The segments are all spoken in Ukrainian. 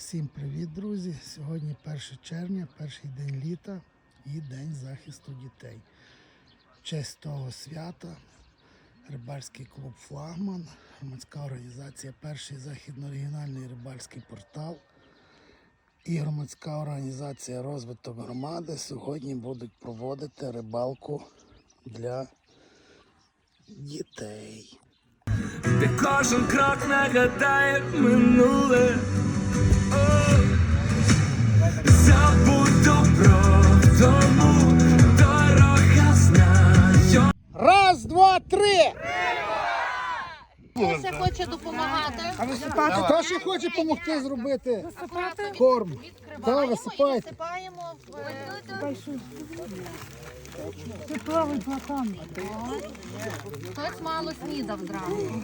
Всім привіт, друзі! Сьогодні 1 червня, перший день літа і День захисту дітей. В честь того свята рибальський клуб Флагман, громадська організація Перший західно-регіональний рибальський портал і громадська організація розвиток громади сьогодні будуть проводити рибалку для дітей. Де кожен крок нагадає минуле. Забудь добро, тому дорога знайома. Раз, два, три! Хто ще хоче допомагати? Хто ще хоче допомогти зробити корм? відкриваємо і висипайте. висипаємо в хтось мало снідав зранку.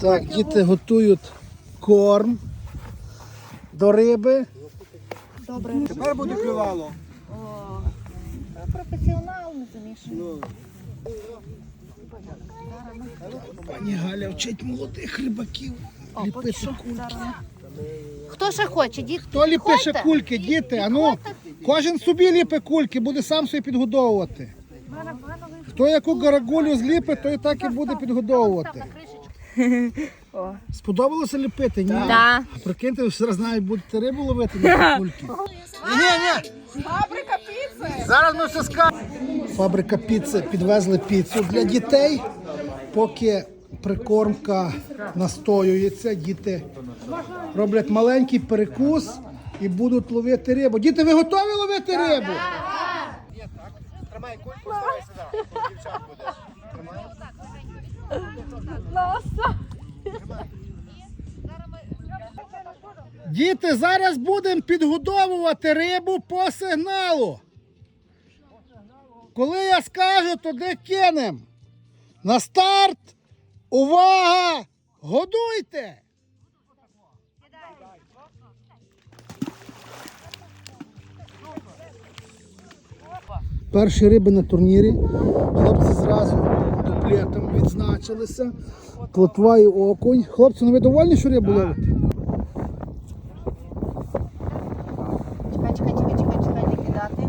Так, діти готують корм до риби. Тепер буде клювало. Професіонал не замішує. Пані Галя вчить молодих рибаків ліпити кульки. Хто ще хоче? Дід, Хто ліпить ще кульки, діти? Ану, кожен собі ліпить кульки, буде сам собі підгодовувати. Хто яку гарагулю зліпить, той так і буде підгодовувати. Сподобалося ліпити? Ні? Да. А прикиньте, ви зараз навіть будете рибу ловити на кульки. Ні, ні. Фабрика піци. Зараз ми все скажемо. Фабрика піци підвезли піцу для дітей. Поки прикормка настоюється, діти роблять маленький перекус і будуть ловити рибу. Діти, ви готові ловити рибу? Тримай кульку, ставай сюди. Дівчат будеш. Діти, зараз будемо підгодовувати рибу по сигналу. Коли я скажу, туди кинем. На старт. Увага! Годуйте! Перші риби на турнірі. Хлопці зразу дуплетом відзначилися. Плотва і окунь. Хлопці, ну ви довольні, що рибу ловите? Чекай, чекай, чекай, чекай, чекай, не кидати.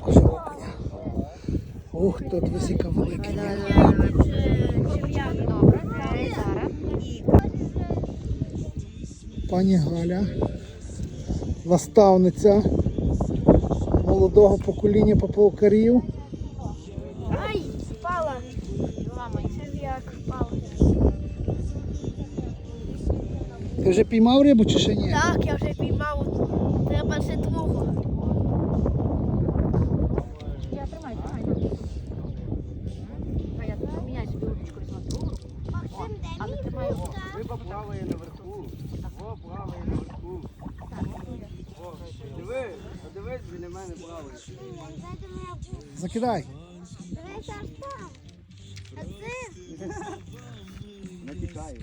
Покажи окуня. Ух, тут висіка велика. Пані Галя, наставниця молодого покоління поплавкарів. Ай, впала. Як впала. Ти вже піймав рибу чи ще ні? Так, я вже піймав. Треба ще другу. Я тримай, тримай. А я тут поміняю собі удочку візьму другу руку. Але тримаю. Риба плаває наверху. О, плаває наверху. О, диви, а дивись, біля мене плаває. Закидай. Натікає.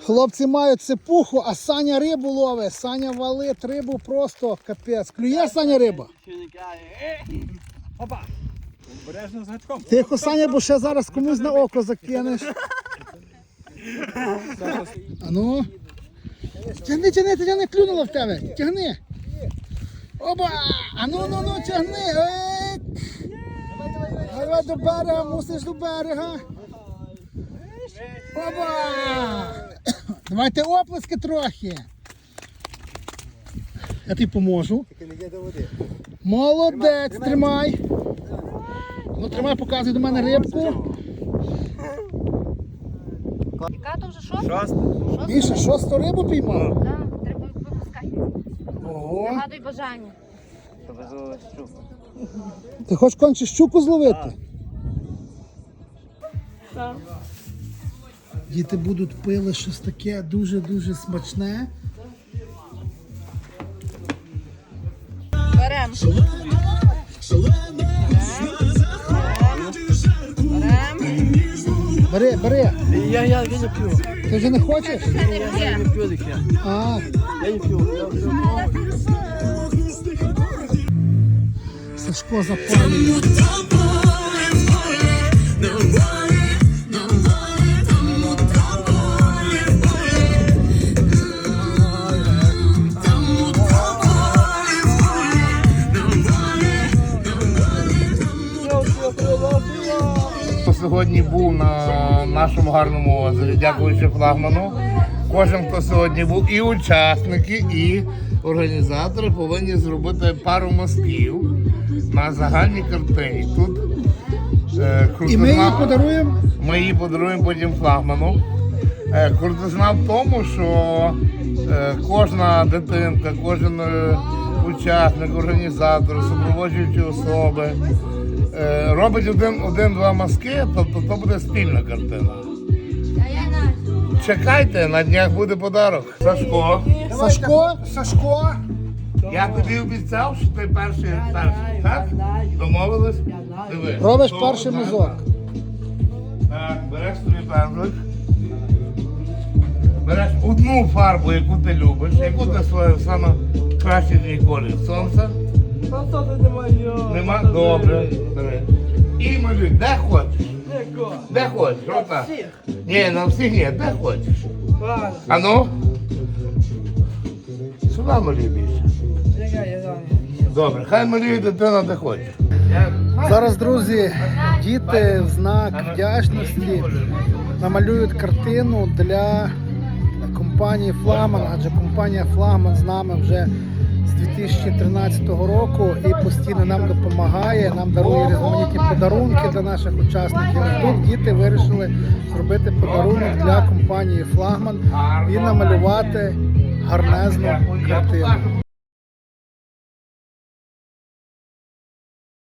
Хлопці мають сипуху, а Саня рибу ловить. Саня валить рибу просто капець. Клює Саня риба. Кає. Опа! Обережно з гачком. Тихо, Саня, бо ще зараз комусь на око закинеш. А ну. Тягни, тягни, тягни, клюнуло в тебе. Тягни. Оба! А ну, ну, ну, тягни. Ек. Давай до берега, мусиш до берега. Оба! Давайте оплески трохи. Я тобі поможу. Молодець, тримай. Ну, тримай, показуй до мене рибку. Яка то вже що? Шост. Міша, шосту рибу піймав? Так, треба випускати. Ого. Нагадуй бажання. Ти хочеш конче щуку зловити? Діти будуть пили щось таке дуже-дуже смачне. Берем. Бери, бери. Я, я, я не п'ю. Ти вже не хочеш? Я не п'ю таке. А, Я не п'ю. Я п'ю. Сашко запалює. Сьогодні був на нашому гарному озері, дякуючи флагману. Кожен, хто сьогодні був, і учасники, і організатори повинні зробити пару мазків на загальній картині. Тут е, І ми її подаруємо. ми її подаруємо потім флагману. Е, Крутизна в тому, що е, кожна дитинка, кожен е, учасник, організатор, супроводжуючі особи е, робить один- один-два мазки, тобто то буде спільна картина. Чекайте, на днях буде подарок. Сашко, Сашко, Сашко. я тобі обіцяв, що ти перший, перший так? Домовились? Диви. Робиш То перший мазок. Так, береш собі пензлик. Береш одну фарбу, яку ти любиш, яку ти своє саме кращий твій колір. Сонце. Просто ти не моє. Нема? Добре. Бери. І малюй, де хочеш. Де хочеш, рота. Ні, на всіх ні, де хочеш. Ладно. А ну? Сюди малюй більше. Чекай, я зараз. Добре, хай малює дитина де хоче. Зараз, друзі, діти в знак вдячності намалюють картину для компанії Флагман, адже компанія Флагман з нами вже 2013 року і постійно нам допомагає, нам дарує різноманітні подарунки для наших учасників. Тут діти вирішили зробити подарунок для компанії Флагман і намалювати гарнезну картину.